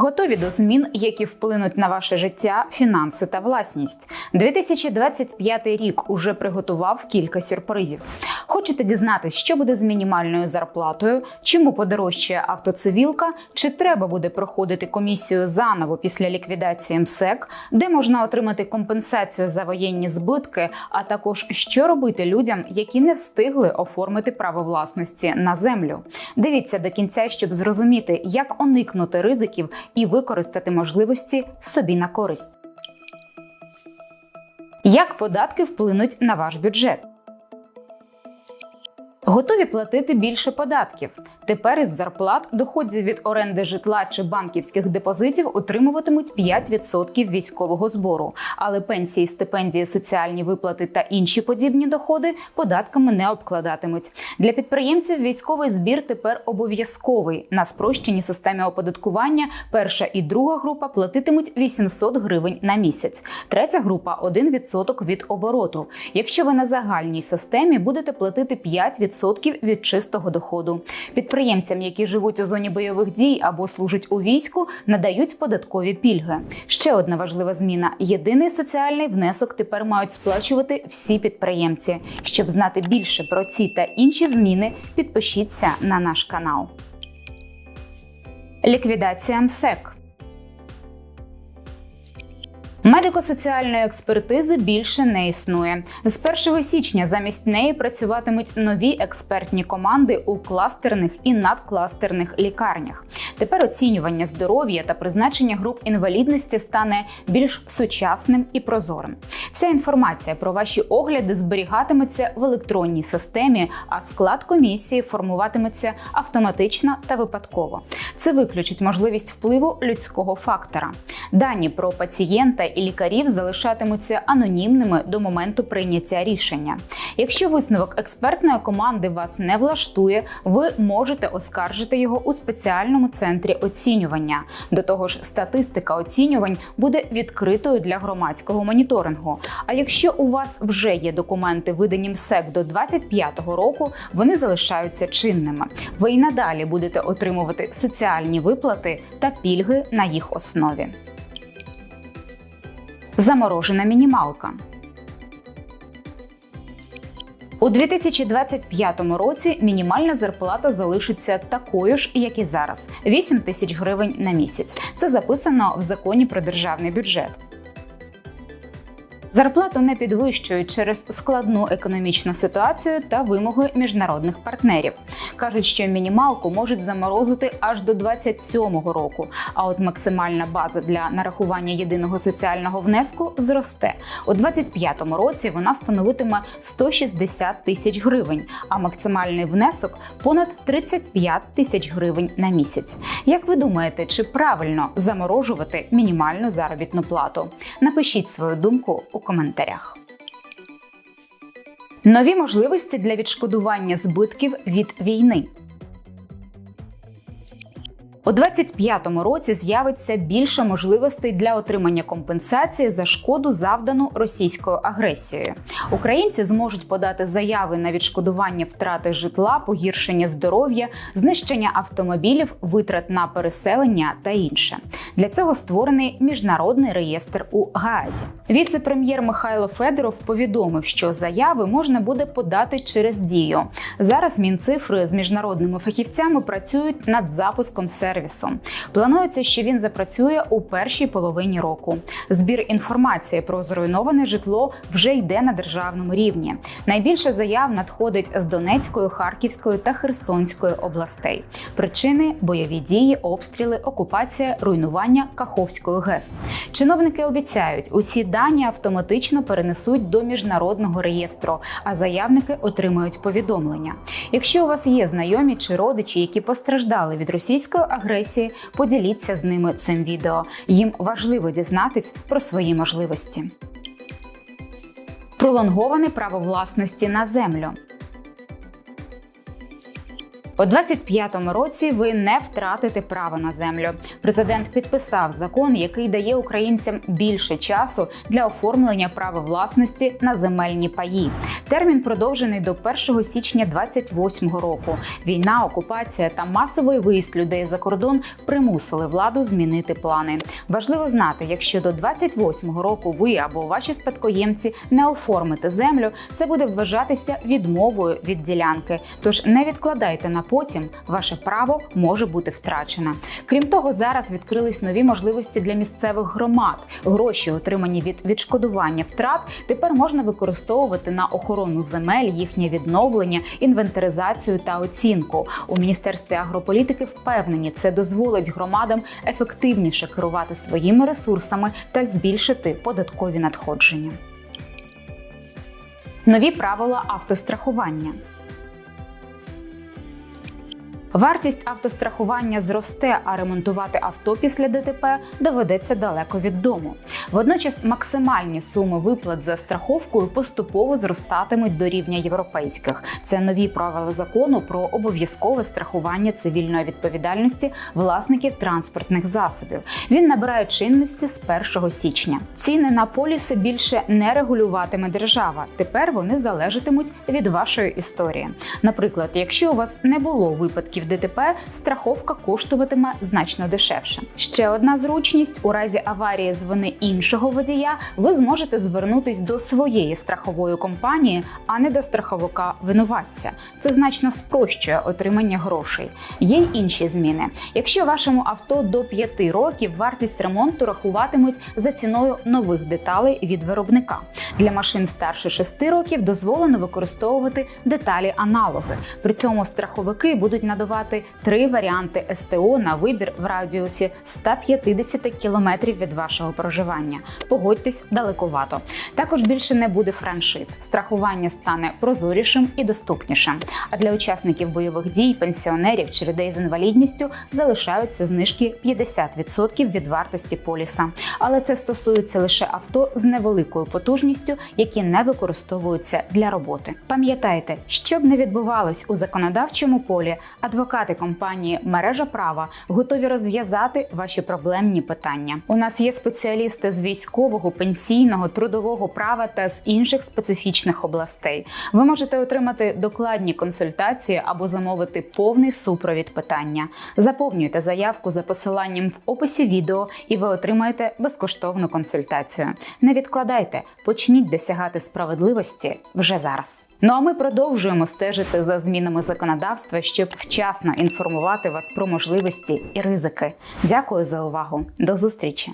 Готові до змін, які вплинуть на ваше життя, фінанси та власність. 2025 рік уже приготував кілька сюрпризів. Хочете дізнатись, що буде з мінімальною зарплатою, чому подорожчає автоцивілка, чи треба буде проходити комісію заново після ліквідації МСЕК, де можна отримати компенсацію за воєнні збитки, а також що робити людям, які не встигли оформити право власності на землю. Дивіться до кінця, щоб зрозуміти, як уникнути ризиків і використати можливості собі на користь. Як податки вплинуть на ваш бюджет? Готові платити більше податків. Тепер із зарплат доходів від оренди житла чи банківських депозитів отримуватимуть 5% військового збору, але пенсії, стипендії, соціальні виплати та інші подібні доходи податками не обкладатимуть. Для підприємців військовий збір тепер обов'язковий. На спрощеній системі оподаткування перша і друга група платитимуть 800 гривень на місяць, третя група 1% від обороту. Якщо ви на загальній системі будете платити 5% від чистого доходу. Підприємцям, які живуть у зоні бойових дій або служать у війську, надають податкові пільги. Ще одна важлива зміна: єдиний соціальний внесок тепер мають сплачувати всі підприємці. Щоб знати більше про ці та інші зміни, підпишіться на наш канал. Ліквідація МСЕК. Медико-соціальної експертизи більше не існує. З 1 січня замість неї працюватимуть нові експертні команди у кластерних і надкластерних лікарнях. Тепер оцінювання здоров'я та призначення груп інвалідності стане більш сучасним і прозорим. Вся інформація про ваші огляди зберігатиметься в електронній системі, а склад комісії формуватиметься автоматично та випадково. Це виключить можливість впливу людського фактора. Дані про пацієнта і лікарів залишатимуться анонімними до моменту прийняття рішення. Якщо висновок експертної команди вас не влаштує, ви можете оскаржити його у спеціальному центрі оцінювання. До того ж, статистика оцінювань буде відкритою для громадського моніторингу. А якщо у вас вже є документи, видані МСЕК до 2025 року, вони залишаються чинними. Ви і надалі будете отримувати соціальні виплати та пільги на їх основі. Заморожена мінімалка. У 2025 році мінімальна зарплата залишиться такою ж, як і зараз 8 тисяч гривень на місяць. Це записано в законі про державний бюджет. Зарплату не підвищують через складну економічну ситуацію та вимоги міжнародних партнерів. кажуть, що мінімалку можуть заморозити аж до 27-го року. А от максимальна база для нарахування єдиного соціального внеску зросте у 25-му році. Вона становитиме 160 тисяч гривень, а максимальний внесок понад 35 тисяч гривень на місяць. Як ви думаєте, чи правильно заморожувати мінімальну заробітну плату? Напишіть свою думку у коментарях. Нові можливості для відшкодування збитків від війни. У 2025 році з'явиться більше можливостей для отримання компенсації за шкоду, завдану російською агресією. Українці зможуть подати заяви на відшкодування втрати житла, погіршення здоров'я, знищення автомобілів, витрат на переселення та інше. Для цього створений міжнародний реєстр у Гаазі. Віце-прем'єр Михайло Федоров повідомив, що заяви можна буде подати через дію. Зараз мінцифри з міжнародними фахівцями працюють над запуском сервісу. Планується, що він запрацює у першій половині року. Збір інформації про зруйноване житло вже йде на державному рівні. Найбільше заяв надходить з Донецької, Харківської та Херсонської областей. Причини бойові дії, обстріли, окупація, руйнування Каховської ГЕС. Чиновники обіцяють, усі дані автоматично перенесуть до міжнародного реєстру, а заявники отримають повідомлення. Якщо у вас є знайомі чи родичі, які постраждали від російської агресії, поділіться з ними цим відео. Їм важливо дізнатись про свої можливості. Пролонговане право власності на землю. У 25-му році ви не втратите право на землю. Президент підписав закон, який дає українцям більше часу для оформлення права власності на земельні паї. Термін продовжений до 1 січня 28-го року. Війна, окупація та масовий виїзд людей за кордон примусили владу змінити плани. Важливо знати, якщо до 28-го року ви або ваші спадкоємці не оформите землю, це буде вважатися відмовою від ділянки. Тож не відкладайте на потім, ваше право може бути втрачено. Крім того, зараз відкрились нові можливості для місцевих громад. Гроші, отримані від відшкодування втрат, тепер можна використовувати на охорону земель, їхнє відновлення, інвентаризацію та оцінку. У міністерстві агрополітики впевнені, це дозволить громадам ефективніше керувати своїми ресурсами та збільшити податкові надходження. Нові правила автострахування. Вартість автострахування зросте, а ремонтувати авто після ДТП доведеться далеко від дому. Водночас максимальні суми виплат за страховкою поступово зростатимуть до рівня європейських. Це нові правила закону про обов'язкове страхування цивільної відповідальності власників транспортних засобів. Він набирає чинності з 1 січня. Ціни на поліси більше не регулюватиме держава. Тепер вони залежатимуть від вашої історії. Наприклад, якщо у вас не було випадків ДТП, страховка коштуватиме значно дешевше. Ще одна зручність у разі аварії з вини іншого водія, ви зможете звернутись до своєї страхової компанії, а не до страховика винуватця. Це значно спрощує отримання грошей. Є й інші зміни. Якщо вашому авто до 5 років вартість ремонту рахуватимуть за ціною нових деталей від виробника. Для машин старше 6 років дозволено використовувати деталі аналоги. При цьому страховики будуть надавати три варіанти СТО на вибір в радіусі 150 км від вашого проживання. Погодьтесь далековато. Також більше не буде франшиз. Страхування стане прозорішим і доступнішим. А для учасників бойових дій, пенсіонерів чи людей з інвалідністю залишаються знижки 50% від вартості поліса. Але це стосується лише авто з невеликою потужністю, які не використовуються для роботи. Пам'ятайте, що б не відбувалось у законодавчому полі, адвокати компанії Мережа права готові розв'язати ваші проблемні питання. У нас є спеціалісти з військового, пенсійного, трудового права та з інших специфічних областей. Ви можете отримати докладні консультації або замовити повний супровід питання. Заповнюйте заявку за посиланням в описі відео, і ви отримаєте безкоштовну консультацію. Не відкладайте, почніть досягати справедливості вже зараз. Ну а ми продовжуємо стежити за змінами законодавства, щоб вчасно інформувати вас про можливості і ризики. Дякую за увагу. До зустрічі!